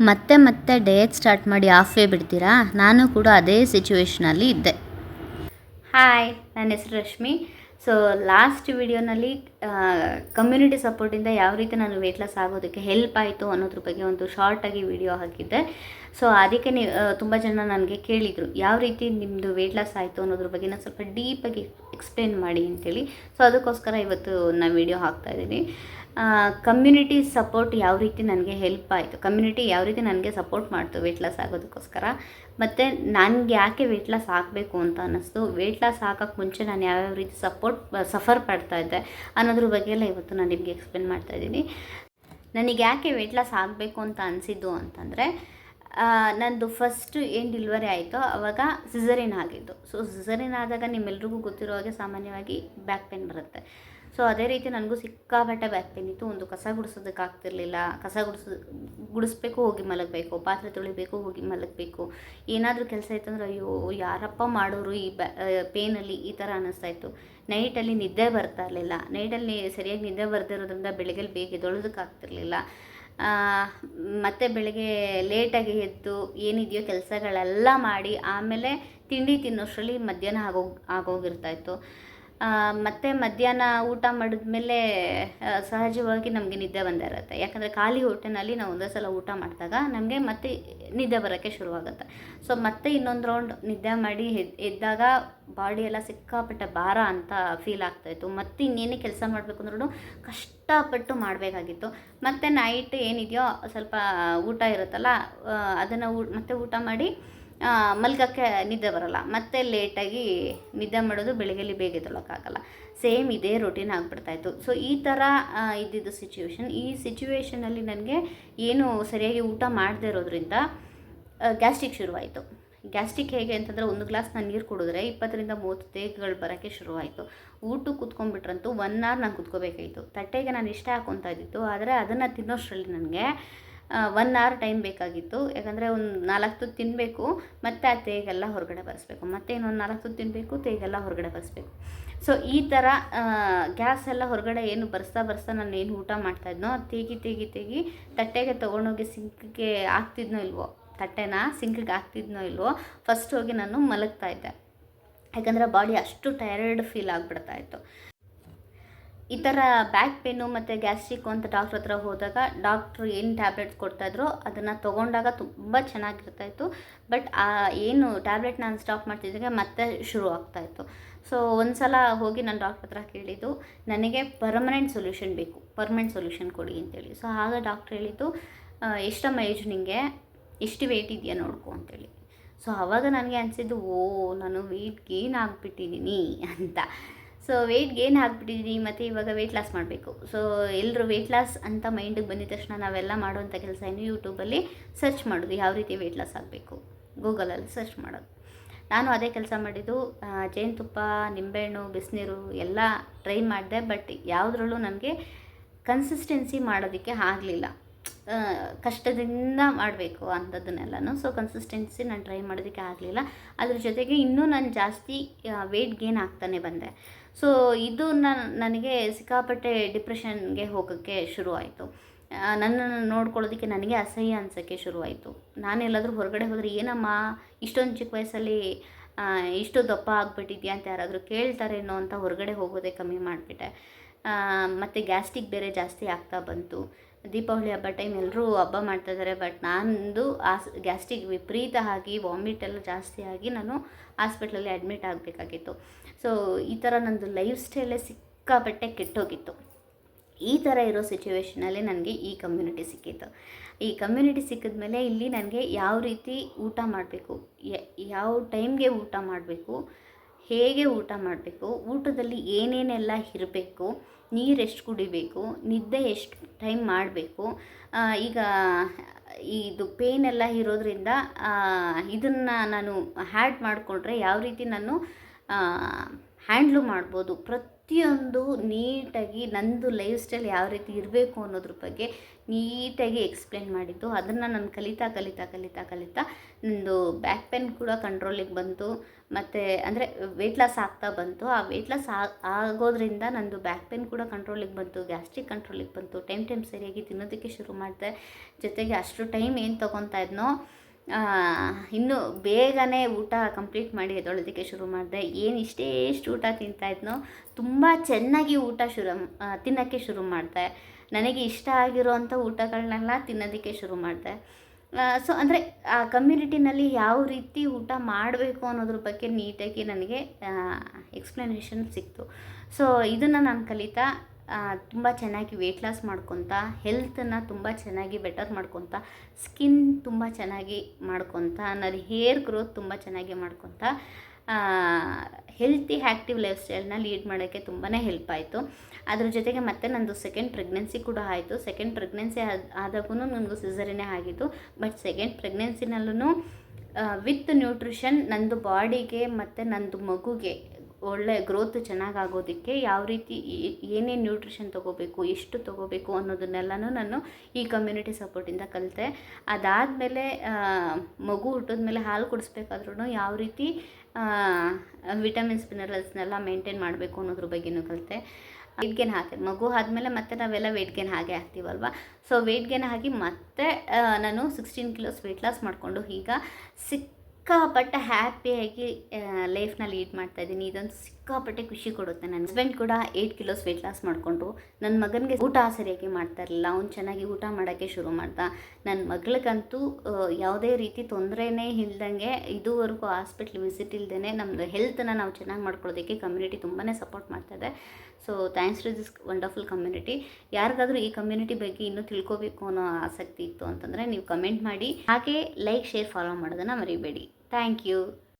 ಮತ್ತೆ ಮತ್ತೆ diet start ಮಾಡಿ ಆಫೇ ಬಿಡ್ತೀರಾ? ನಾನು ಕೂಡ ಅದೇ ಸಿಚುವೇಶನಲ್ಲಿ ಇದ್ದೆ. ಹಾಯ್ ನನ್ನ ಹೆಸರು ರಶ್ಮಿ. ಸೊ ಲಾಸ್ಟ್ ವಿಡಿಯೋನಲ್ಲಿ ಕಮ್ಯುನಿಟಿ ಸಪೋರ್ಟಿಂದ ಯಾವ ರೀತಿ ನಾನು ವೆಯ್ಟ್ ಲಾಸ್ ಆಗೋದಕ್ಕೆ ಹೆಲ್ಪ್ ಆಯಿತು ಅನ್ನೋದ್ರ ಬಗ್ಗೆ ಒಂದು ಶಾರ್ಟಾಗಿ ವಿಡಿಯೋ ಹಾಕಿದ್ದೆ. ಸೊ ಅದಕ್ಕೆ ನೀವು ತುಂಬ ಜನ ನನಗೆ ಕೇಳಿದರು, ಯಾವ ರೀತಿ ನಿಮ್ಮದು ವೆಯ್ಟ್ ಲಾಸ್ ಆಯಿತು ಅನ್ನೋದ್ರ ಬಗ್ಗೆ ನಾನು ಸ್ವಲ್ಪ ಡೀಪಾಗಿ ಎಕ್ಸ್ಪ್ಲೇನ್ ಮಾಡಿ ಅಂತೇಳಿ. ಸೊ ಅದಕ್ಕೋಸ್ಕರ ಇವತ್ತು ನಾನು ವಿಡಿಯೋ ಹಾಕ್ತಾ ಇದ್ದೀನಿ. ಕಮ್ಯುನಿಟಿ ಸಪೋರ್ಟ್ ಯಾವ ರೀತಿ ನನಗೆ ಹೆಲ್ಪ್ ಆಯಿತು ಕಮ್ಯುನಿಟಿ ಯಾವ ರೀತಿ ನನಗೆ ಸಪೋರ್ಟ್ ಮಾಡ್ತು ವೆಯ್ಟ್ ಲಾಸ್ ಆಗೋದಕ್ಕೋಸ್ಕರ. ಮತ್ತು ನನಗೆ ಯಾಕೆ ವೆಯ್ಟ್ ಲಾಸ್ ಆಗಬೇಕು ಅಂತ ಅನ್ನಿಸ್ತು ವೆಯ್ಟ್ ಲಾಸ್ ಹಾಕೋಕ್ಕೆ ಮುಂಚೆ ನಾನು ಯಾವ್ಯಾವ ರೀತಿ ಸಪೋರ್ಟ್ ಸಫರ್ ಪಡ್ತಾ ಇದ್ದೆ ಅನ್ನೋದ್ರ ಬಗ್ಗೆ ಎಲ್ಲ ಇವತ್ತು ನಾನು ನಿಮಗೆ ಎಕ್ಸ್ಪ್ಲೇನ್ ಮಾಡ್ತಾ ಇದ್ದೀನಿ. ನನಗೆ ಯಾಕೆ ವೆಯ್ಟ್ ಲಾಸ್ ಆಗಬೇಕು ಅಂತ ಅನಿಸಿದ್ದು ಅಂತಂದರೆ ನಂದು ಫಸ್ಟ್ ಏನು ಡಿಲಿವರಿ ಆಯಿತೋ ಆವಾಗ ಸಿಸರಿನ್ ಆಗಿದ್ದು. ಸೊ ಸಿಸರಿನ್ ಆದಾಗ ನಿಮ್ಮೆಲ್ರಿಗೂ ಗೊತ್ತಿರೋ ಹಾಗೆ ಸಾಮಾನ್ಯವಾಗಿ ಬ್ಯಾಕ್ ಪೇನ್ ಬರುತ್ತೆ. ಸೊ ಅದೇ ರೀತಿ ನನಗೂ ಸಿಕ್ಕಾಪಟ್ಟೆ ಬ್ಯಾಕ್ ಪೇನ್ ಇತ್ತು. ಒಂದು ಕಸ ಗುಡಿಸೋದಕ್ಕೆ ಆಗ್ತಿರ್ಲಿಲ್ಲ ಕಸ ಗುಡಿಸೋ, ಗುಡಿಸ್ಬೇಕು, ಹೋಗಿ ಮಲಗಬೇಕು. ಪಾತ್ರೆ ತೊಳಿಬೇಕು, ಹೋಗಿ ಮಲಗಬೇಕು. ಏನಾದರೂ ಕೆಲಸ ಇತ್ತಂದ್ರೆ, ಅಯ್ಯೋ, ಯಾರಪ್ಪ ಮಾಡೋರು ಈ ಬ್ಯಾ ಪೇನಲ್ಲಿ ಈ ಥರ ಅನ್ನಿಸ್ತಾ ಇತ್ತು. ನೈಟಲ್ಲಿ ನಿದ್ದೆ ಬರ್ತಾ ಇರಲಿಲ್ಲ. ನೈಟಲ್ಲಿ ಸರಿಯಾಗಿ ನಿದ್ದೆ ಬರ್ದಿರೋದ್ರಿಂದ ಬೆಳಗ್ಗೆ ಬೇಗ ಎದ್ದೊಳೋದಕ್ಕೆ ಆಗ್ತಿರ್ಲಿಲ್ಲ ಮತ್ತು ಬೆಳಗ್ಗೆ ಲೇಟಾಗಿ ಎದ್ದು ಏನಿದೆಯೋ ಕೆಲಸಗಳೆಲ್ಲ ಮಾಡಿ ಆಮೇಲೆ ತಿಂಡಿ ತಿನ್ನೋಷ್ಟರಲ್ಲಿ ಮಧ್ಯಾಹ್ನ ಆಗೋಗಿ ಆಗೋಗಿರ್ತಾಯಿತ್ತು ಮತ್ತು ಮಧ್ಯಾಹ್ನ ಊಟ ಮಾಡಿದ್ಮೇಲೆ ಸಹಜವಾಗಿ ನಮಗೆ ನಿದ್ದೆ ಬಂದೇ ಇರುತ್ತೆ. ಯಾಕಂದರೆ ಖಾಲಿ ಹೊಟ್ಟೆನಲ್ಲಿ ನಾವು ಒಂದೇ ಸಲ ಊಟ ಮಾಡಿದಾಗ ನಮಗೆ ಮತ್ತೆ ನಿದ್ದೆ ಬರೋಕ್ಕೆ ಶುರುವಾಗುತ್ತೆ. ಸೊ ಮತ್ತೆ ಇನ್ನೊಂದು ರೌಂಡ್ ನಿದ್ದೆ ಮಾಡಿ ಎದ್ ಎದ್ದಾಗ ಬಾಡಿ ಎಲ್ಲ ಸಿಕ್ಕಾಪಟ್ಟೆ ಭಾರ ಅಂತ ಫೀಲ್ ಆಗ್ತಾಯಿತ್ತು ಮತ್ತೆ ಇನ್ನೇನೇ ಕೆಲಸ ಮಾಡಬೇಕು ಅಂದ್ರೂ ಕಷ್ಟಪಟ್ಟು ಮಾಡಬೇಕಾಗಿತ್ತು. ಮತ್ತು ನೈಟ್ ಏನಿದೆಯೋ ಸ್ವಲ್ಪ ಊಟ ಇರುತ್ತಲ್ಲ ಅದನ್ನು ಊ, ಮತ್ತೆ ಊಟ ಮಾಡಿ ಮಲ್ಗಕ್ಕೆ ನಿದ್ದೆ ಬರಲ್ಲ. ಮತ್ತೆ ಲೇಟಾಗಿ ನಿದ್ದೆ ಮಾಡೋದು ಬೆಳಗ್ಗೆಲಿ ಬೇಗ ಎದ್ದೊಳಕ್ಕಾಗಲ್ಲ. ಸೇಮ್ ಇದೇ ರೊಟೀನ್ ಆಗಿಬಿಡ್ತಾಯಿತ್ತು ಸೊ ಈ ಥರ ಇದ್ದಿದ್ದು ಸಿಚುವೇಶನ್ ಈ ಸಿಚುವೇಶನಲ್ಲಿ ನನಗೆ ಏನು ಸರಿಯಾಗಿ ಊಟ ಮಾಡದೇ ಇರೋದ್ರಿಂದ ಗ್ಯಾಸ್ಟ್ರಿಕ್ ಶುರುವಾಯಿತು. ಗ್ಯಾಸ್ಟ್ರಿಕ್ ಹೇಗೆ ಅಂತಂದರೆ ಒಂದು ಗ್ಲಾಸ್ ನಾನು ನೀರು ಕುಡಿದ್ರೆ ಇಪ್ಪತ್ತರಿಂದ ಮೂವತ್ತು ತೇಗಗಳು ಬರೋಕ್ಕೆ ಶುರುವಾಯಿತು. ಊಟಕ್ಕೆ ಕುತ್ಕೊಂಡ್ಬಿಟ್ರಂತೂ ಒನ್ ಅವರ್ ನಾನು ಕುತ್ಕೋಬೇಕಾಯಿತು. ತಟ್ಟೆಗೆ ನಾನು ಇಷ್ಟ ಹಾಕೊತಾ ಇದ್ದಿತ್ತು ಆದರೆ ಅದನ್ನು ತಿನ್ನೋಷ್ಟರಲ್ಲಿ ನನಗೆ ಒನ್ ಅವರ್ ಟೈಮ್ ಬೇಕಾಗಿತ್ತು. ಯಾಕಂದರೆ ಒಂದು ನಾಲ್ಕು ತುತ್ತು ತಿನ್ನಬೇಕು ಮತ್ತು ಆ ತೇಗೆಲ್ಲ ಹೊರಗಡೆ ಬರೆಸ್ಬೇಕು. ಮತ್ತೆ ಇನ್ನೊಂದು ನಾಲ್ಕು ತುತ್ತು ತಿನ್ನಬೇಕು ತೇಗೆಲ್ಲ ಹೊರಗಡೆ ಬರೆಸ್ಬೇಕು. ಸೊ ಈ ಥರ ಗ್ಯಾಸ್ ಎಲ್ಲ ಹೊರಗಡೆ ಏನು ಬರ್ಸ್ತಾ ಬರ್ಸ್ತಾ ನಾನು ಏನು ಊಟ ಮಾಡ್ತಾಯಿದ್ನೋ ತೇಗಿ ತೇಗಿ ತೇಗಿ ತಟ್ಟೆಗೆ ತೊಗೊಂಡೋಗಿ ಸಿಂಕ್ಗೆ ಹಾಕ್ತಿದ್ನೋ ಇಲ್ವೋ, ತಟ್ಟೆನ ಸಿಂಕಿಗೆ ಹಾಕ್ತಿದ್ನೋ ಇಲ್ವೋ ಫಸ್ಟ್ ಹೋಗಿ ನಾನು ಮಲಗ್ತಾ ಇದ್ದೆ. ಯಾಕಂದರೆ ಬಾಡಿ ಅಷ್ಟು ಟಯರ್ಡ್ ಫೀಲ್ ಆಗಿಬಿಡ್ತಾ ಇತ್ತು. ಈ ಥರ ಬ್ಯಾಕ್ ಪೇನು ಮತ್ತು ಗ್ಯಾಸ್ಟ್ರಿಕ್ ಅಂತ ಡಾಕ್ಟ್ರ್ ಹತ್ರ ಹೋದಾಗ ಡಾಕ್ಟ್ರು ಏನು ಟ್ಯಾಬ್ಲೆಟ್ಸ್ ಕೊಡ್ತಾಯಿದ್ರು ಅದನ್ನು ತೊಗೊಂಡಾಗ ತುಂಬ ಚೆನ್ನಾಗಿರ್ತಾಯಿತ್ತು. ಬಟ್ ಆ, ಏನು ಟ್ಯಾಬ್ಲೆಟ್ ನಾನು ಸ್ಟಾಪ್ ಮಾಡ್ತಿದ್ದಾಗ ಮತ್ತೆ ಶುರು ಆಗ್ತಾಯಿತ್ತು. ಸೊ ಒಂದು ಸಲ ಹೋಗಿ ನಾನು ಡಾಕ್ಟ್ರ್ ಹತ್ರ ಕೇಳಿದ್ದು, ನನಗೆ ಪರ್ಮನೆಂಟ್ ಸೊಲ್ಯೂಷನ್ ಬೇಕು. ಪರ್ಮನೆಂಟ್ ಸೊಲ್ಯೂಷನ್ ಕೊಡಿ ಅಂತೇಳಿ. ಸೊ ಆಗ ಡಾಕ್ಟ್ರ್ ಹೇಳಿದ್ದು ಎಷ್ಟಮ್ಮ ಏಜ್ ನಿಮಗೆ ಎಷ್ಟು ವೆಯ್ಟ್ ಇದೆಯಾ ನೋಡ್ಕೊ ಅಂತೇಳಿ. ಸೊ ಆವಾಗ ನನಗೆ ಅನಿಸಿದ್ದು, ಓ, ನಾನು ವೆಯ್ಟ್ ಗೇನ್ ಆಗಿಬಿಟ್ಟಿದ್ದೀನಿ ಅಂತ. ಸೊ ವೆಯ್ಟ್ ಗೇನ್ ಆಗಿಬಿಟ್ಟಿದ್ದೀನಿ ಮತ್ತು ಇವಾಗ ವೆಯ್ಟ್ ಲಾಸ್ ಮಾಡಬೇಕು. ಸೊ ಎಲ್ಲರೂ ವೆಯ್ಟ್ ಲಾಸ್ ಅಂತ ಮೈಂಡಿಗೆ ಬಂದಿದ ತಕ್ಷಣ ನಾವೆಲ್ಲ ಮಾಡುವಂಥ ಕೆಲಸ ಏನು ಯೂಟ್ಯೂಬಲ್ಲಿ ಸರ್ಚ್ ಮಾಡೋದು, ಯಾವ ರೀತಿ ವೆಯ್ಟ್ ಲಾಸ್ ಆಗಬೇಕು. ಗೂಗಲಲ್ಲಿ ಸರ್ಚ್ ಮಾಡೋದು. ನಾನು ಅದೇ ಕೆಲಸ ಮಾಡಿದ್ದು ಜೇನುತುಪ್ಪ, ನಿಂಬೆಹಣ್ಣು, ಬಿಸಿನೀರು ಎಲ್ಲ ಟ್ರೈ ಮಾಡಿದೆ ಬಟ್ ಯಾವುದ್ರಲ್ಲೂ ನನಗೆ ಕನ್ಸಿಸ್ಟೆನ್ಸಿ ಮಾಡೋದಕ್ಕೆ ಆಗಲಿಲ್ಲ. ಕಷ್ಟದಿಂದ ಮಾಡಬೇಕು ಅಂಥದ್ದನ್ನೆಲ್ಲನೂ. ಸೊ ಕನ್ಸಿಸ್ಟೆನ್ಸಿ ನಾನು ಟ್ರೈ ಮಾಡೋದಕ್ಕೆ ಆಗಲಿಲ್ಲ. ಅದ್ರ ಜೊತೆಗೆ ಇನ್ನೂ ನಾನು ಜಾಸ್ತಿ ವೆಯ್ಟ್ ಗೇನ್ ಆಗ್ತಾನೆ ಬಂದೆ. ಸೊ ಇದು ನನಗೆ ಸಿಕ್ಕಾಪಟ್ಟೆ ಡಿಪ್ರೆಷನ್ಗೆ ಹೋಗೋಕ್ಕೆ ಶುರುವಾಯಿತು. ನನ್ನನ್ನು ನೋಡ್ಕೊಳ್ಳೋದಕ್ಕೆ ನನಗೆ ಅಸಹ್ಯ ಅನ್ಸೋಕ್ಕೆ ಶುರುವಾಯಿತು. ನಾನೆಲ್ಲಾದರೂ ಹೊರಗಡೆ ಹೋದರೆ ಏನಮ್ಮ, ಇಷ್ಟೊಂದು ಚಿಕ್ಕ ವಯಸ್ಸಲ್ಲಿ ಇಷ್ಟು ದಪ್ಪ ಆಗಿಬಿಟ್ಟಿದ್ಯಾ ಅಂತ ಯಾರಾದರೂ ಕೇಳ್ತಾರೇನೋ ಅಂತ ಹೊರಗಡೆ ಹೋಗೋದೇ ಕಮ್ಮಿ ಮಾಡಿಬಿಟ್ಟೆ. ಮತ್ತು ಗ್ಯಾಸ್ಟಿಕ್ ಬೇರೆ ಜಾಸ್ತಿ ಆಗ್ತಾ ಬಂತು. ದೀಪಾವಳಿ ಹಬ್ಬ ಟೈಮ್ ಎಲ್ಲರೂ ಹಬ್ಬ ಮಾಡ್ತಾಯಿದ್ದಾರೆ ಬಟ್ ನಂದು ಆಸ್ ಗ್ಯಾಸ್ಟ್ರಿಕ್ ವಿಪರೀತ ಆಗಿ ವಾಮಿಟ್ ಎಲ್ಲ ಜಾಸ್ತಿ ಆಗಿ ನಾನು ಹಾಸ್ಪಿಟ್ಲಲ್ಲಿ ಅಡ್ಮಿಟ್ ಆಗಬೇಕಾಗಿತ್ತು. ಸೊ ಈ ಥರ ನನ್ನದು ಲೈಫ್ ಸ್ಟೈಲೇ ಸಿಕ್ಕಾಪಟ್ಟೆ ಕೆಟ್ಟೋಗಿತ್ತು. ಈ ಥರ ಇರೋ ಸಿಚುವೇಷನಲ್ಲಿ ನನಗೆ ಈ ಕಮ್ಯುನಿಟಿ ಸಿಕ್ಕಿತ್ತು. ಈ ಕಮ್ಯುನಿಟಿ ಸಿಕ್ಕಿದ ಮೇಲೆ ಇಲ್ಲಿ ನನಗೆ ಯಾವ ರೀತಿ ಊಟ ಮಾಡಬೇಕು ಯಾವ ಟೈಮ್ಗೆ ಊಟ ಮಾಡಬೇಕು ಹೇಗೆ ಊಟ ಮಾಡಬೇಕು, ಊಟದಲ್ಲಿ ಏನೇನೆಲ್ಲ ಇರಬೇಕು, ನೀರು ಎಷ್ಟು ಕುಡಿಬೇಕು, ನಿದ್ದೆ ಎಷ್ಟು ಟೈಮ್ ಮಾಡಬೇಕು ಈಗ ಇದು ಪೇನ್ ಎಲ್ಲ ಇರೋದ್ರಿಂದ ಇದನ್ನು ನಾನು ಹ್ಯಾಡ್ ಮಾಡಿಕೊಂಡ್ರೆ ಯಾವ ರೀತಿ ನಾನು ಹ್ಯಾಂಡ್ಲು ಮಾಡ್ಬೋದು. ಪ್ರತಿ ಪ್ರತಿಯೊಂದು ನೀಟಾಗಿ ನಂದು ಲೈಫ್ ಸ್ಟೈಲ್ ಯಾವ ರೀತಿ ಇರಬೇಕು ಅನ್ನೋದ್ರ ಬಗ್ಗೆ ನೀಟಾಗಿ ಎಕ್ಸ್ಪ್ಲೇನ್ ಮಾಡಿದ್ದು. ಅದನ್ನು ನಾನು ಕಲಿತಾ ಕಲಿತಾ ಕಲಿತಾ ಕಲಿತಾ ನಂದು ಬ್ಯಾಕ್ ಪೇನ್ ಕೂಡ ಕಂಟ್ರೋಲಿಗೆ ಬಂತು. ಮತ್ತು ಅಂದರೆ ವೆಯ್ಟ್ ಲಾಸ್ ಆಗ್ತಾ ಬಂತು. ಆ ವೆಯ್ಟ್ ಲಾಸ್ ಆಗೋದ್ರಿಂದ ನಂದು ಬ್ಯಾಕ್ ಪೇನ್ ಕೂಡ ಕಂಟ್ರೋಲಿಗೆ ಬಂತು ಗ್ಯಾಸ್ಟ್ರಿಕ್ ಕಂಟ್ರೋಲಿಗೆ ಬಂತು. ಟೈಮ್ ಟೈಮ್ ಸರಿಯಾಗಿ ತಿನ್ನೋದಕ್ಕೆ ಶುರು ಮಾಡಿದೆ. ಜೊತೆಗೆ ಅಷ್ಟು ಟೈಮ್ ಏನು ತೊಗೊತಾ ಇದ್ನೋ ಇನ್ನು ಬೇಗನೆ ಊಟ ಕಂಪ್ಲೀಟ್ ಮಾಡಿ ಎದ್ದೊಳೋದಕ್ಕೆ ಶುರು ಮಾಡಿದೆ. ಏನು ಇಷ್ಟೇ ಎಷ್ಟು ಊಟ ತಿಂತಾಯಿದ್ನೋ ತುಂಬ ಚೆನ್ನಾಗಿ ಊಟ ಶುರು ತಿನ್ನೋಕ್ಕೆ ಶುರು ಮಾಡಿದೆ. ನನಗೆ ಇಷ್ಟ ಆಗಿರೋವಂಥ ಊಟಗಳನ್ನೆಲ್ಲ ತಿನ್ನೋದಕ್ಕೆ ಶುರು ಮಾಡಿದೆ. ಸೊ ಅಂದರೆ ಆ ಕಮ್ಯುನಿಟಿನಲ್ಲಿ ಯಾವ ರೀತಿ ಊಟ ಮಾಡಬೇಕು ಅನ್ನೋದ್ರ ಬಗ್ಗೆ ನೀಟಾಗಿ ನನಗೆ ಎಕ್ಸ್ಪ್ಲನೇಷನ್ ಸಿಕ್ತು. ಸೊ ಇದನ್ನು ನಾನು ಕಲಿತಾ ತುಂಬ ಚೆನ್ನಾಗಿ ವೆಯ್ಟ್ ಲಾಸ್ ಮಾಡ್ಕೊತ ಹೆಲ್ತನ್ನು ತುಂಬ ಚೆನ್ನಾಗಿ ಬೆಟರ್ ಮಾಡ್ಕೊತ ಸ್ಕಿನ್ ತುಂಬ ಚೆನ್ನಾಗಿ ಮಾಡ್ಕೊತ ನನ್ನ ಹೇರ್ ಗ್ರೋತ್ ತುಂಬ ಚೆನ್ನಾಗಿ ಮಾಡ್ಕೊತ ಹೆಲ್ತಿ ಆ್ಯಕ್ಟಿವ್ ಲೈಫ್ ಸ್ಟೈಲ್ನ ಲೀಡ್ ಮಾಡೋಕ್ಕೆ ತುಂಬಾ ಹೆಲ್ಪ್ ಆಯಿತು. ಅದ್ರ ಜೊತೆಗೆ ಮತ್ತೆ ನಂದು ಸೆಕೆಂಡ್ ಪ್ರೆಗ್ನೆನ್ಸಿ ಕೂಡ ಆಯಿತು. ಸೆಕೆಂಡ್ ಪ್ರೆಗ್ನೆನ್ಸಿ ಆದ ಆದಾಗೂ ನನಗೂ ಸಿಸರಿನೇ ಆಗಿತ್ತು ಬಟ್ ಸೆಕೆಂಡ್ ಪ್ರೆಗ್ನೆನ್ಸಿನಲ್ಲೂ ವಿತ್ ನ್ಯೂಟ್ರಿಷನ್ ನಂದು ಬಾಡಿಗೆ ಮತ್ತು ನಂದು ಮಗುಗೆ ಒಳ್ಳೆ ಗ್ರೋತ್ ಚೆನ್ನಾಗಾಗೋದಕ್ಕೆ ಯಾವ ರೀತಿ ಏನೇನು ನ್ಯೂಟ್ರಿಷನ್ ತೊಗೋಬೇಕು, ಎಷ್ಟು ತೊಗೋಬೇಕು ಅನ್ನೋದನ್ನೆಲ್ಲನೂ ನಾನು ಈ ಕಮ್ಯುನಿಟಿ ಸಪೋರ್ಟಿಂದ ಕಲಿತೆ. ಅದಾದಮೇಲೆ ಮಗು ಹುಟ್ಟಿದ್ಮೇಲೆ ಹಾಲು ಕುಡಿಸ್ಬೇಕಾದ್ರೂ ಯಾವ ರೀತಿ ವಿಟಮಿನ್ಸ್ ಮಿನರಲ್ಸ್ನೆಲ್ಲ ಮೇಂಟೈನ್ ಮಾಡಬೇಕು ಅನ್ನೋದ್ರ ಬಗ್ಗೆನೂ ಕಲಿತೆ. ವೆಯ್ಟ್ ಗೇನ್ ಹಾಕಿ ಮಗು ಆದಮೇಲೆ ಮತ್ತೆ ನಾವೆಲ್ಲ ವೆಯ್ಟ್ ಗೇನ್ ಹಾಗೆ ಹಾಕ್ತೀವಲ್ವ ಸೊ ವೆಯ್ಟ್ ಗೇನ್ ಆಗಿ ಮತ್ತೆ ನಾನು ಸಿಕ್ಸ್ಟೀನ್ ಕಿಲೋಸ್ ವೆಯ್ಟ್ ಲಾಸ್ ಮಾಡಿಕೊಂಡು ಈಗ ಸಿಕ್ಕಾಪಟ್ಟೆ ಹ್ಯಾಪಿಯಾಗಿ ಲೈಫ್ನ ಲೀಡ್ ಮಾಡ್ತಾ ಇದ್ದೀನಿ. ಇದೊಂದು ಸಿಕ್ಕಾಪಟ್ಟೆ ಖುಷಿ ಕೊಡುತ್ತೆ ನನ್ನ ಹಸ್ಬೆಂಡ್ ಕೂಡ ಏಯ್ಟ್ ಕಿಲೋಸ್ ವೆಯ್ಟ್ ಲಾಸ್ ಮಾಡಿಕೊಂಡು ನನ್ನ ಮಗನಿಗೆ ಊಟ ಸರಿಯಾಗಿ ಮಾಡ್ತಾ ಇರಲಿಲ್ಲ. ಅವ್ನು ಚೆನ್ನಾಗಿ ಊಟ ಮಾಡೋಕ್ಕೆ ಶುರು ಮಾಡ್ದ. ನನ್ನ ಮಗಳಿಗಂತೂ ಯಾವುದೇ ರೀತಿ ತೊಂದರೆನೇ ಇಲ್ದಂಗೆ ಇದುವರೆಗೂ ಹಾಸ್ಪಿಟ್ಲ್ ವಿಸಿಟ್ ಇಲ್ದೇ ನಮ್ಮದು ಹೆಲ್ತನ್ನು ನಾವು ಚೆನ್ನಾಗಿ ಮಾಡ್ಕೊಳ್ಳೋದಕ್ಕೆ ಕಮ್ಯುನಿಟಿ ತುಂಬಾ ಸಪೋರ್ಟ್ ಮಾಡ್ತಾಯಿದೆ so thanks to this wonderful community ಯಾರಿಗಾದರೂ ಈ ಕಮ್ಯುನಿಟಿ ಬಗ್ಗೆ ಇನ್ನೂ ತಿಳ್ಕೊಬೇಕು ಅನ್ನೋ ಆಸಕ್ತಿ ಇತ್ತು ಅಂತಂದರೆ ನೀವು ಕಮೆಂಟ್ ಮಾಡಿ. ಹಾಗೆ ಲೈಕ್ ಶೇರ್ ಫಾಲೋ ಮಾಡೋದನ್ನು ಮರಿಬೇಡಿ. Thank you.